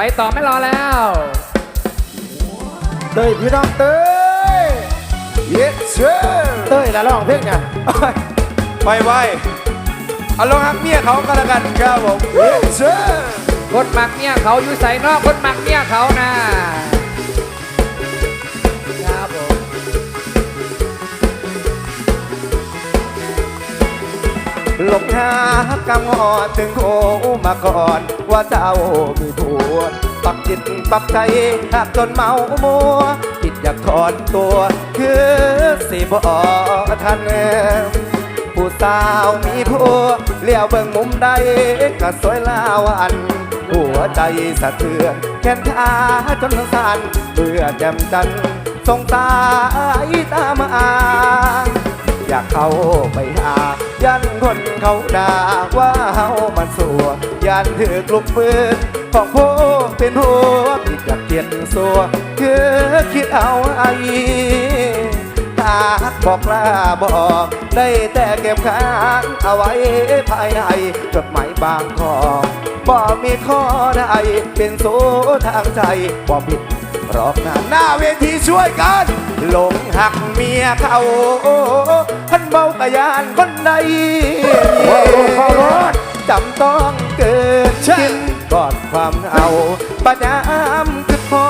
ไปต่อไม่รอแล้วเต้ยพี่น้องเต้ยเย็ดเชื่อเต้ยละร้องเพลงเนี่ยไปไวเอาลงฮักเมียเขาก็แล้วกันครับผมเย็ดเชื่อคนหมักเนี่ยเขาอยู่ใส่นอกคนหมักเนี่ยเขานะครับผม ลงหากำงอดถึงโอมาก่อน ว่าเจ้ามีผัวปักจิตปักใจหักจนเมามัวคิดอยากถอนตัว คือสิบอทันผู้สาวมีผัวเลี้ยวเบิ่งมุมใดก็สวยลาวันหัวใจสะเทือนแขนขาจนสั่นเบื่อแจ่มจันทร์สงสายตามมาอยากเข้าไปหา ยันคนเขาด่าว่าเฮามันสัวยันถือกลุกปืนของผู้เป็นหัวผิดอยากเกียนสัวคือคิดเอาไอ้หากบอกลาบอกได้แต่เก็บค้างเอาไว้ภายในจดหมายบางข้อบ่มีข้อใดเป็นโซทางใจบ่ผิด รอบหน้าหน้าเวทีช่วยกัน หลงหักเมียเขาพันเบากะยานคนใดว้าวว้าวว้าวจำต้องเกิดกินก่อนความเอาปัญญามคือพอ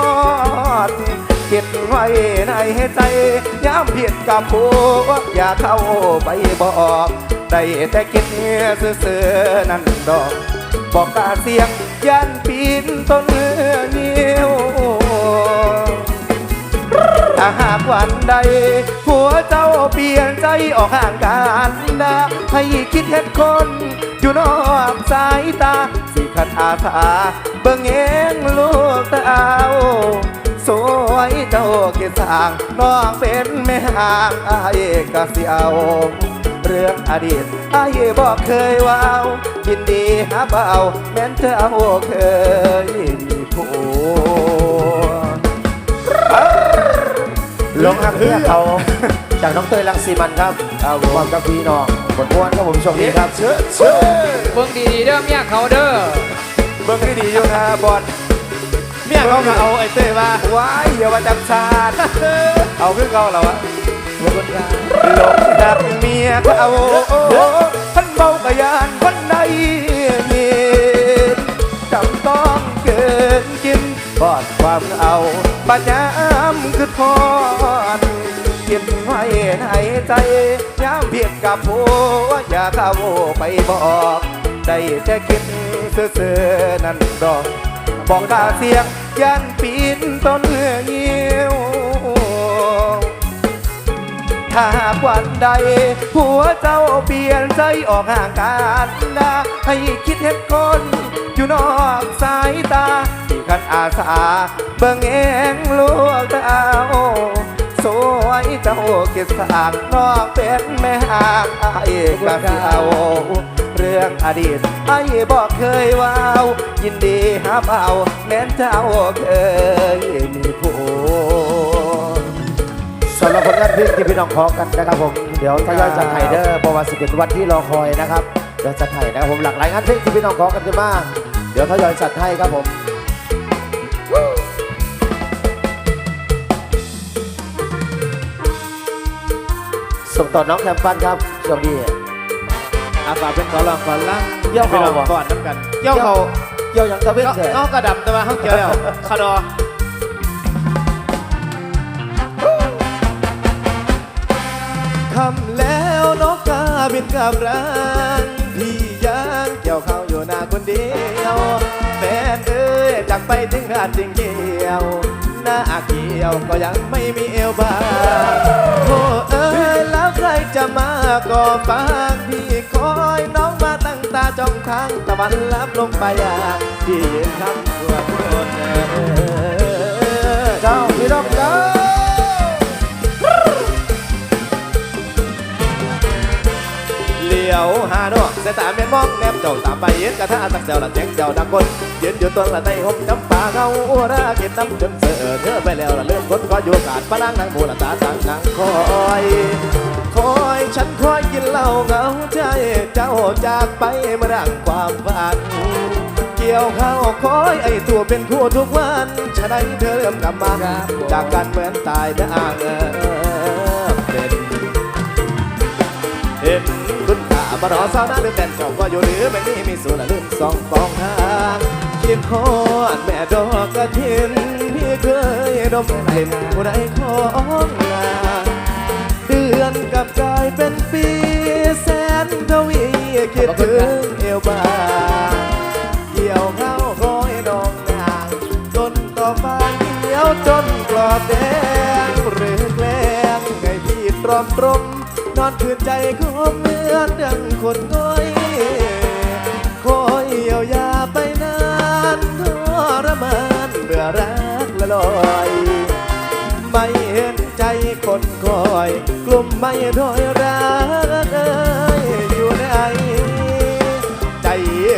ดเก็บไว้ในใจย้ำผิดกับผัวอย่าเข้าไปบอกได้แต่คิดซื่อๆนั่นดอก บอกกาเสียงยันปีนต้น วันใด หัวเจ้าเปลี่ยนใจออกห่างกันนะให้คิดเห็นคน อยู่นอกสายตา สิขัดอาสาเบิ่งเองลูกตาเอาสวยเจ้าเกศาง น้องเป็นแม่ห่างอายก็สิเอาเรื่องอดีตอายบอกเคยว่าวยินดีหาเบาแม้นเจ้าเคยมีผัว ลงหักเมียเขาจากน้องเต้ยลังสีมันครับเอาความกับพี่น้องบทม้วนครับผมชมนี้ครับเชื่อเชื่อเบิ่งดีๆเด้อเนี่ยเขาเด้อเบิ่งให้ดีอยู่นะบอลเมียเขาก็เอาไอ้เต้ยมาว้ายอย่ามาจับชาติเอาขึ้นเขาแล้ววะขอบคุณครับหลงรักเมียเขาพันเบากะยานคนใดมีจำต้องเกินกินบอดความเอาปัญญามคือทอดเก็ บไว้ในใจย้ำเพียงกับผัวอย่าเข้าไปบอก ได้แต่คิดซื่อๆนั่นดอก บอกกาเสียงยันปีนต้นเงี้ยวถ้าหากวันใดผัวเจ้าเปลี่ยนใจออกห่างกันนะให้คิดเห็นคนอยู่นอกสายตาที่กันอาสาเบิ่งเองลูกตาโอ สวยเจ้าเกิดสางนอกเป็นแม่หางอายกะสิเอาเรื่องอดีตไอ้บอกเคยว่าว ยินดีหาเบาแม้นเจ้าเคยมีผัวสำหรับผลงานเพลงที่พี่น้องขอกันนะครับผม เดี๋ยวทยอยจัดไห้เด้อเพระว่าสิบเป็นวันที่รอคอยนะครับเดี๋ยวจัดไห้นะครับผมหลากหลายงานเพลงที่พี่น้องขอกันขึ้นมากเดี๋ยวทยอยจัดให้ครับผม ส่งต่อน้องแคมปันครับสวัสดีอาฝากเป็นขอลองก่อนล่างเยี่ยวไปเขาลองบ่ก่อนน้ำกันเยี่ยวเขาเกี่ยวอย่างตะเวนเนาะแท้เนาะกระดำแต่ว่าเขาเกี่ยวแล้วคาดอคำแล้วนกกาบินกับรังพี่ยังเกี่ยวเขา อยู่หน้าคนเดียวแฟนเอ้ยจากไปถึงหาดจริงเกียวหน้าเกียวก็ยังไม่มีเอวบางโอ้เอ้ยแล้วใครจะมาก่อฟังพี่คอยน้องมาตั้งตาจ้องทางตะวันลับลงไปอะพี่ยืนคำตัวคนเออเจ้าพี่น้องเจ้าเหลียวหาดอ กสายตาแม่นมองแนบเจ้าตามไปเย็นกระทะตักเจ้าละแจงเจ้าดังคนยืนอยู่ต้นละในห่มจำปาเขาอ้วราเก็บน้ำจนเสือเธอไปแล้วละเริ่มคนก็อยู่กาดพลังนางมูละตาต่างนางคอยคอยฉันคอยกินเหล้าเหงาใจเจ้าจากไปมื่อดังความฝันเกี่ยวข้าวคอยไอตัวเป็นทั่วทุกวันฉะนั้นเธอเริ่มกลับมาครับผมจากกันเหมือนตายได้อ่างเออเป็นเห็น คุณตามารอสาวนั้นหรือเป็นเจ้าก็อยู่หรือไม่นี่มีส่วนละลืมสองปองทางคิดฮอดแม่ดอกกระถินที่เคยดมกลิ่นผู้ใดของนางเดือนกับกายเป็นปีแสนทวีคิดถึงเอวบางเกี่ยวเข้าคอยดองนางจนต่อฟ้าเขียวจนกรอบแดงหรือแกล้งให้พี่ตรอมตรม นอนคืนใจคมเหมือนดังคนง่อยคอยเยียวยาไปนานทรมานเบื่อรักละลอย ไม่เห็นใจคนคอย กลุ่มไม่ถอยรักเอ้ยอยู่ในใจ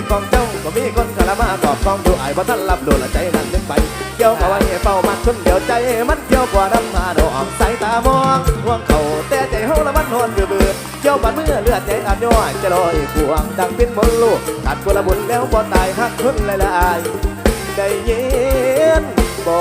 ของเจ้าก็มีคนคารามาตอบกองดูไอ้บ่ทันรับรู้ละใจนั้นเป็นไปเกี่ยวกับไว้เป้ามันคนเดียวใจมันเกี่ยวกว่าน้ำมาดอกสามองห่วงเขาแต่ใจเฮาละมันหอนเบื่อเบื่อเจ้าบัดเมื่อเลือดใจอาบย้อยจะลอยพวงดังเป็นมนลูกตัดกุละบุญแล้วบ่ตายหักคนละลายได้ยินบ่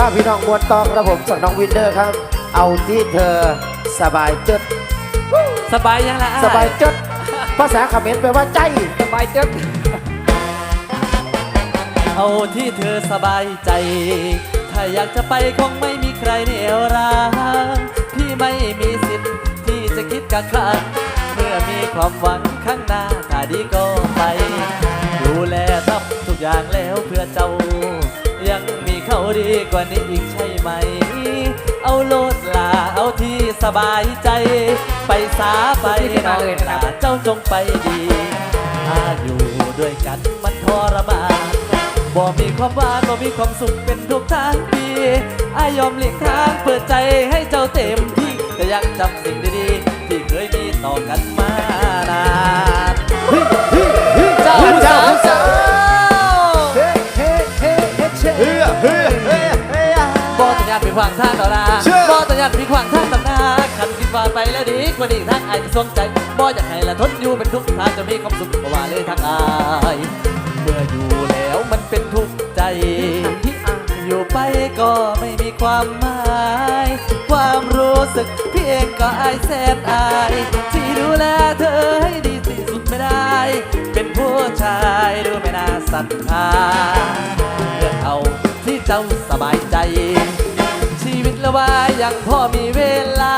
ถ้าพี่น้องมวลตองครับผมส่วนน้องวินเดอร์ครับ เอาที่เธอสบายจดสบายยังละสบายจดภาษาเขมรแปลว่าใจสบายจังเอาที่เธอสบายใจ ถ้าอยากจะไปคงไม่มีใครเหนี่ยวรั้งพี่ไม่มีสิทธิ์ที่จะคิดกักขันเมื่อมีความหวังข้างหน้าถ้าดีก็ไป ดูแลทำทุกอย่างแล้ กว่านี้อีกใช่ไหม เอาโลดลาเอาที่สบายใจ ไปสาไปน้องลาเจ้าจงไปดี ถ้าอยู่ด้วยกันมันทรมานบ่มีความหวานบ่มีความสุขเป็นทุกทางปีอายอมหลีกทางเปิดใจให้เจ้าเต็มที่แต่ยังจำสิ่งดีๆที่เคยมีต่อกันมานานเจ้าผู้สาว บ่ต้องอยากไปขวางทางต่อหน้าบ่ต้องอยากไปขวางทางต่อหน้าขันคิดว่าไปแล้วดีกว่านี้ทางอายจะสวงใจบ่อยากให้ละทนอยู่เป็นทุกข์ถ้าจะมีความสุขกว่าเลยทางอายเมื่ออยู่แล้วมันเป็นทุกข์ใจ อยู่ไปก็ไม่มีความหมาย ความรู้สึกพี่เองก็อายแสนอายที่ดูแลเธอให้ดีที่สุดไม่ได้ เป็นผู้ชายดูไม่น่าศรัทธาเลือกเอาที่เจ้าสบายใจ วิตละวายยังพอมีเวลา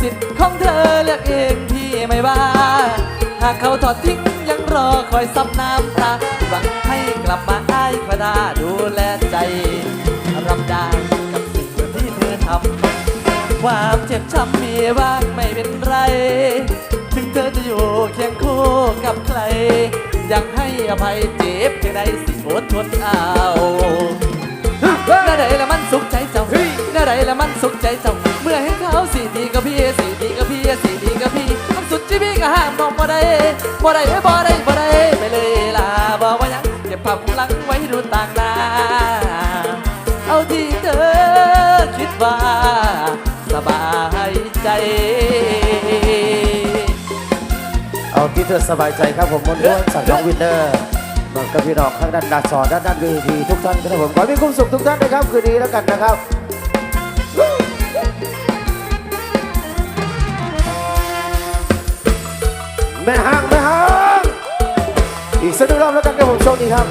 สิทธิ์ของเธอเลือกเองพี่ไม่ว่า หากเขาทอดทิ้งยังรอคอยซับน้ำตาหวังให้กลับมาอ้ายขดาดูแลใจ รับได้กับสิ่งที่เธอทำความเจ็บช้ำมีบ้างไม่เป็นไร ถึงเธอจะอยู่เคียงคู่กับใครยังให้อภัยเจ็บเพียงใดสิอดทนเอา น้าใดละมันสุขใจเจ้าหน้าใดละมันสุขใจเจ้า เมื่อเห็นเขาสี่ดีกับพี่สี่ดีกับพี่สี่ดีกับพี่ทำสุดชีวิตก็ห้ามน้องบ่ได้บ่ได้บ่ได้บ่ได้ไปเลยล่ะบอกว่ายังเก็บภาพหลังไว้ดูต่างหน้าเอาที่เธอคิดว่าสบายใจ เอาที่เธอสบายใจครับผมมวลม้วนจากน้องวินเดอร์ บอกกับพี่น้องข้างด้านดาสอนด้านด้านเวทีทุกท่านครับผมขอให้มีความสุขทุกท่านนะครับคืนนี้แล้วกันนะครับแม่ห้างแม่ห้างอีกสักหนึ่งรอบแล้วกันครับผมโชคดีครับ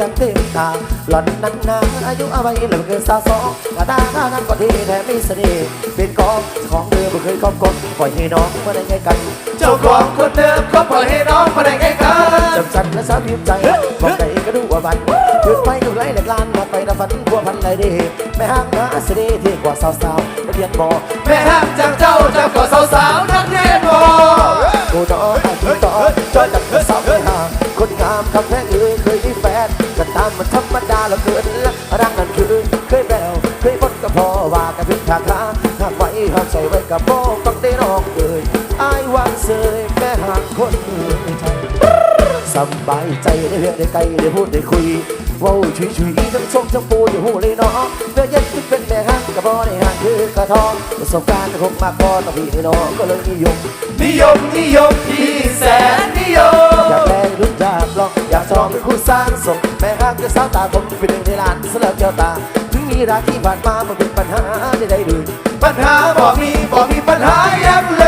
จังติมตาหล่อนนั้นนาอายุอะไรเหลือเกินสาสองกระตาข้านั้นก็ดีแต่ไม่สนิทเป็นกองของเดิมบ่เคยกอบกดปล่อยให้น้องมาได้ไงกันเจ้าของคนเดิมก็ปล่อยให้น้องมาได้ไงกันจำจันและสาวิมใจบอกใจก็ดูว่าบันหยุดไปดูไรเหลกลานมาไปนะฝันบัวพันไรดีแม่ห้างมาสน่ห์ที่กว่าสาวสาวนักเรียนบอแม่ห้างจากเจ้าจากกว่าสาวสาวนักเรียนบอกูต่อกูต่อจอจับเธอสาวไปห่าง ตามคำแพงเอ่ยเคยมีแฟนก็ตามมันธรรมดาละเกินละรักนั้นคือเคยแววเคยบนก็พอว่ากันถึงทางค้าหากไว้หากใส่ไว้กับโบกังได้น้องเอ้ยอายวางเสยแม่หากคนเอ้ยสบายใจได้เรียกได้ไกลได้พูดได้คุยว้าวชุยชุยทั้งทรงทั้งปูอยู่หูเลยเนาะเมื่อเย็นเป็นแม่ฮักกระบอกในหางคือกระทองประสบการณ์คงมากพอต่อพี่น้องก็เลยนิยมนิยมนิยมที่แสนนิยมอยากแรงรุ่น ลองอยากจะลองเป็นคู่สร้างสมแม้หากจะสาวตาผมเป็นหนึ่งในล้านสลับเจ้าตา ถึงมีรักที่ผ่านมามันเป็นปัญหาใดๆหรือปัญหาบอกมีบอกมีปัญหาอย่างเล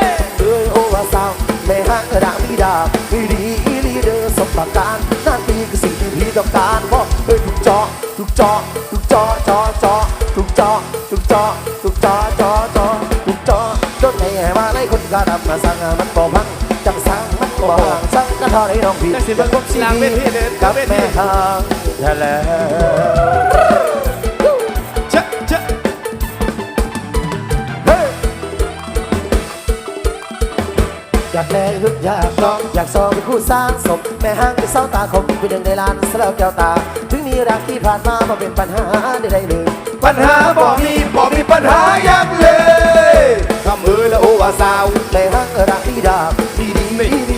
ยเอ้ยโอว่าสาวแม่หากระดางมีดาม่ดีอีลีเดอร์สมประการนั่นนี่คือสิ่งที่พี่ต้องการบอกเอ้ยถูกเจาะถูกเจาะถูกเจาะเจาะเจาะถูกเจาะถูกเจาะถูกเจาะเจาะเจาะถูกเจาะจนให้แห่มาไล่คนกระดับมาสั่งมันบอก ทอนี้น้องผิดจังสิเปินกลางเวทีเดินกับแม่ทีางทะเลเอยากแรงฮึบอยากลองอยากซองเป็นคู่สร้างศพแม่ห้างเป็นเสาตาคมไปเดินในลานสลับแก้วตา ถึงมีรักที่ผ่านมามาเป็นปัญหาไดๆเลยปัญหาบอกมีบอกมีปัญหาหยางเลยคำเอ่ยและโอวาสาว ในห้างรักที่ดาบ ที่ดีที่ดี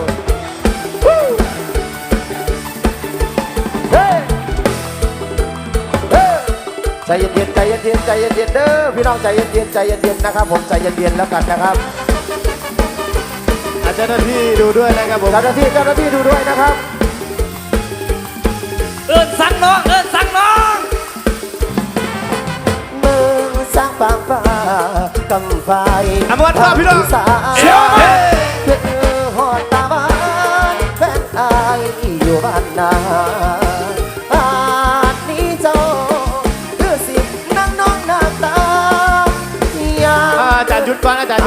ใจเย็นๆใจเย็นๆใจเย็นๆเด้อพี่น้องใจเย็นๆใจเย็นๆนะครับ ผมใจเย็นๆแล้วกันนะครับอาจารย์หน้าที่ดูด้วยนะครับผมเจ้าหน้าที่เจ้าหน้าที่ดูด้วยนะครับ เอินสั่งน้อง เอินสั่งน้องเมืองสร้างฟางฟ้ากำไฟอมวนภาพพี่น้อง สา เชียว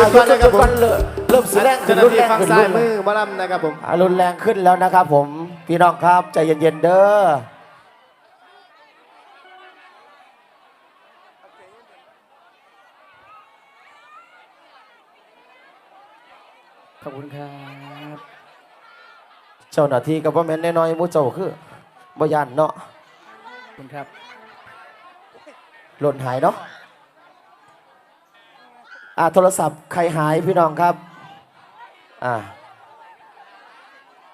ดก่อนอาจารย์หยุดก่อนนะครับผมเริ่มริ่มสีแรงเจ้าหน้าที่ฟังซ้ายมือมาลำนะครับผมรุนแรงขึ้นแล้วนะครับผมพี่น้องครับใจเย็นๆเด้อขอบคุณครับ เจ้าหน้าที่กับว่าแม่นน้อยมู่เจ้าคือบ่ยานเนาะขอบคุณครับหล่นหายเนาะ อ่าโทรศัพท์ใครหายพี่น้องครับอ่า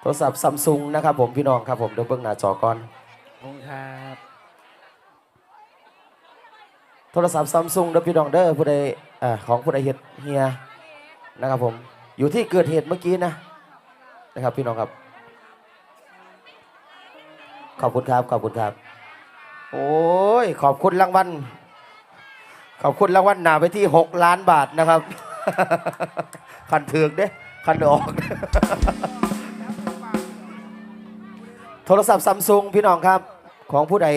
โทรศัพท์ซัมซุงนะครับผมพี่น้องครับผมเดี๋ยวเบิ่งหน้าจอก่อนขอบคุณครับโทรศัพท์ซัมซุงเด้อพี่น้องเด้อผู้ใดอ่าของผู้ใดเฮ็ดเฮียนะครับผมอยู่ที่เกิดเหตุเมื่อกี้นะนะครับพี่น้องครับ ขอบคุณครับขอบคุณครับ โอ้ยขอบคุณรางวัล ขอบคุณรางวัลหนาไปที่ 6 ล้านบาทนะครับคันเถือกเด้คันออก โทรศัพท์ซัมซุงพี่น้องครับ ของผู้ใด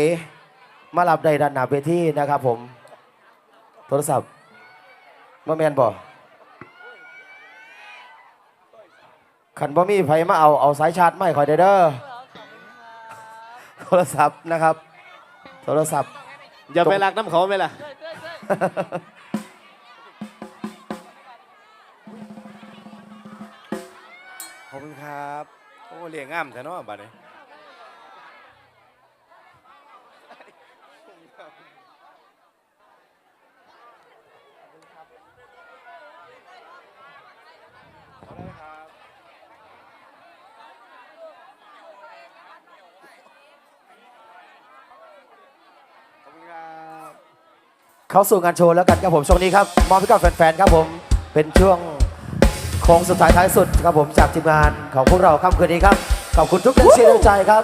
มารับใดด้านหนาเวทีนะครับผม โทรศัพท์มาแมนบ่ขันบ่มีไผมาเอา เอาสายชาร์จไม่คอยเด้อเด้อโทรศัพท์นะครับ โทรศัพท์ อย่าไปรักน้ำเขาไหมล่ะ ขอบคุณครับ โอ้เลี้ยงง่ามแท้เนาะบัดนี้ ขอบคุณครับ เข้าสู่งานโชว์แล้วกันครับผมช่วงนี้ครับมอบให้กับแฟนๆครับผมเป็นช่วงโค้งสุดท้ายท้ายสุดครับผมจากทีมงานของพวกเราค่ำคืนนี้ครับขอบคุณทุกแรงเชียร์แรงใจครับ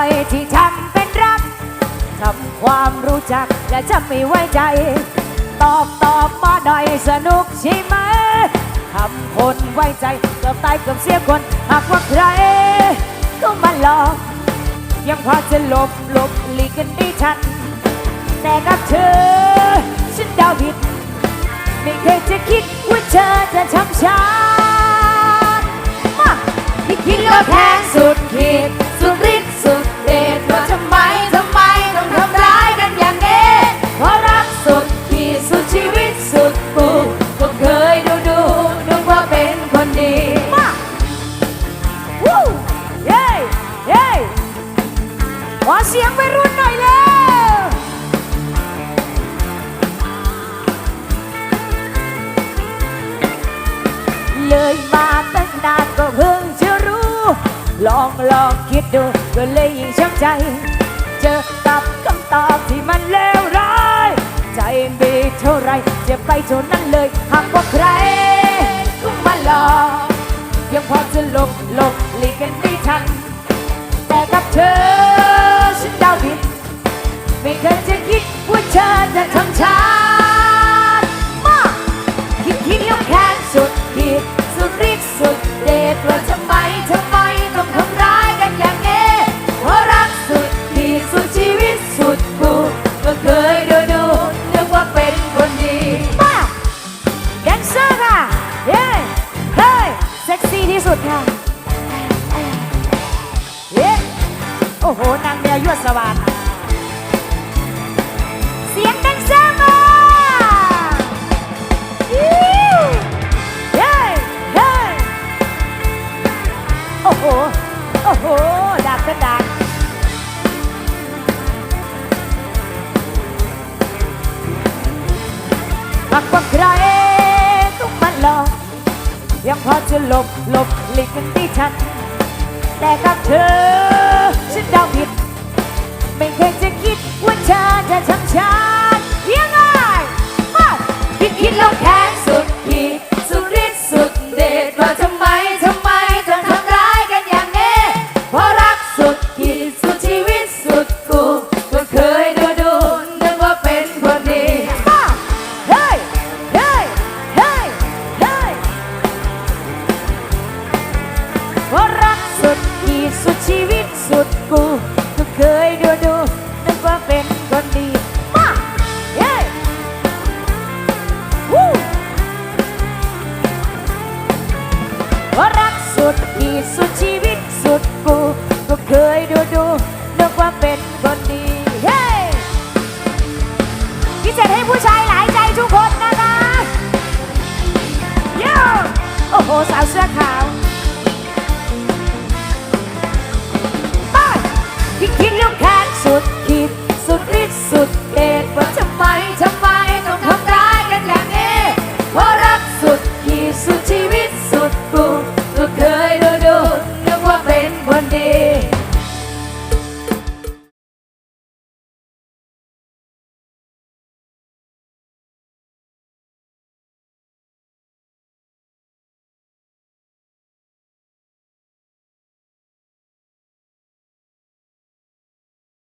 อยที่ทำเป็นรักทำความรู้จักและจะไม่ไว้ใจ ตอบตอบมาหน่อยสนุกใช่ไหมทำคนไว้ใจเกือบตายเกือบเสียคนหากว่าใครก็มาหลอก ยังพอจะหลบหลบหลีกกันได้ทัน แต่กับเธอ ฉันเดาผิด ไม่เคยจะคิดว่าเธอจะทำฉันมาที่คิดว่าแพงสุดขีดสุดฤ ลองลองคิดดูก็เลยยิ่งช้ำใจ เจอกับคำตอบที่มันเลวร้าย ใจมีเท่าไรเจ็บไปเท่านั้นเลย หากว่าใครก็มาหลอกยังพอจะหลบหลบหลีกกันได้ทัน แต่กับเธอฉันเดาผิด ไม่เคยจะคิดว่าเธอจะทำฉันมาคิดคิดแล้วแค้นสุดขีด ว่าใครต้องมาหลอกยังพอจะหลบหลบหลีกกันที่ฉัน แต่กับเธอฉันเดาผิด ไม่เคยจะคิดว่าเธอจะทำฉันยังไงมาคิดคิดแล้วแค